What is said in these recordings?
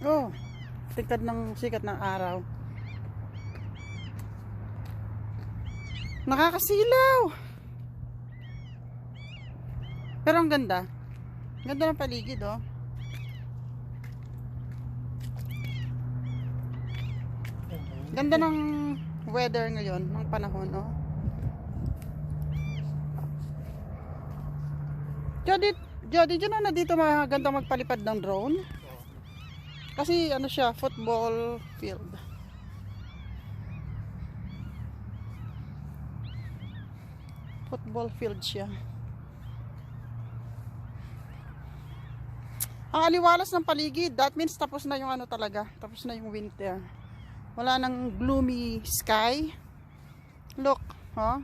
Oh, tingkad ng sikat ng araw. Nakakasilaw! Pero ang ganda. Ganda ng paligid, oh. Ganda ng weather ngayon, ng panahon, oh. Jody, Jody, dyan na na dito maganda magpalipad ng drone. Kasi ano siya, football field. Football field siya. Ang aliwalas ng paligid, that means tapos na yung ano talaga, tapos na yung winter. Wala nang gloomy sky. Look, huh?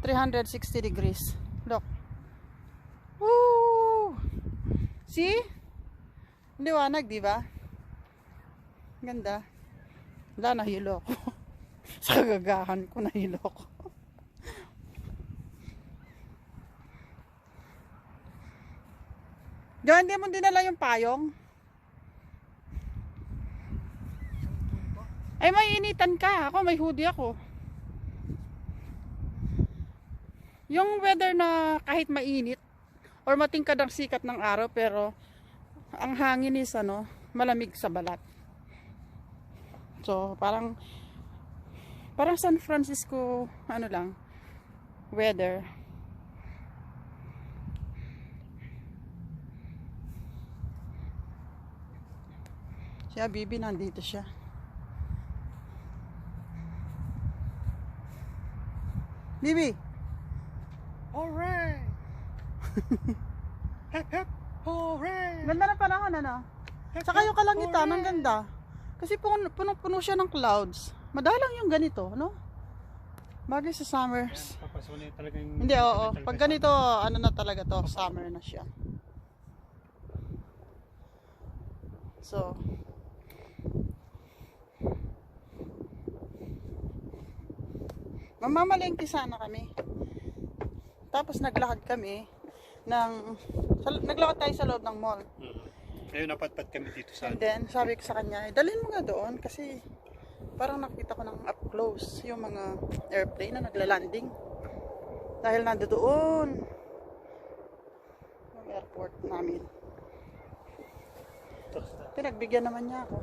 360 degrees. Look. Woo! See? Liwanag, di ba? Ganda. Wala, nahilo ko. Sa kagagahan ko, nahilo ko. Diyo, hindi mo dinala yung payong? Ay, may initan ka. Ako, may hoodie ako. Yung weather na kahit mainit or matingkad ang sikat ng araw pero ang hangin is ano, malamig sa balat. So, parang parang San Francisco ano lang weather. Siya, Bibi, nandito siya. Bibi, Hooray! hep hep! Hooray! ganda ng panahon, ano? Saka yung kalangitan, ang ganda. Kasi puno, puno siya ng clouds. Madalang yung ganito, no? Bagay sa summers. Papasunay talaga yung... Hindi, oo. Pag ganito, ano na talaga to, summer na siya. So, mamamalengke sana kami. Tapos naglakad kami ng, naglakad tayo sa loob ng mall. Mhm. Ngayon napatpat kami dito sa... And then, sabi ko sa kanya, "Eh, dalhin mo nga doon kasi parang nakita ko ng up close yung mga airplane na nagla-landing. Dahil nando doon yung airport namin. Pinagbigyan naman niya ako.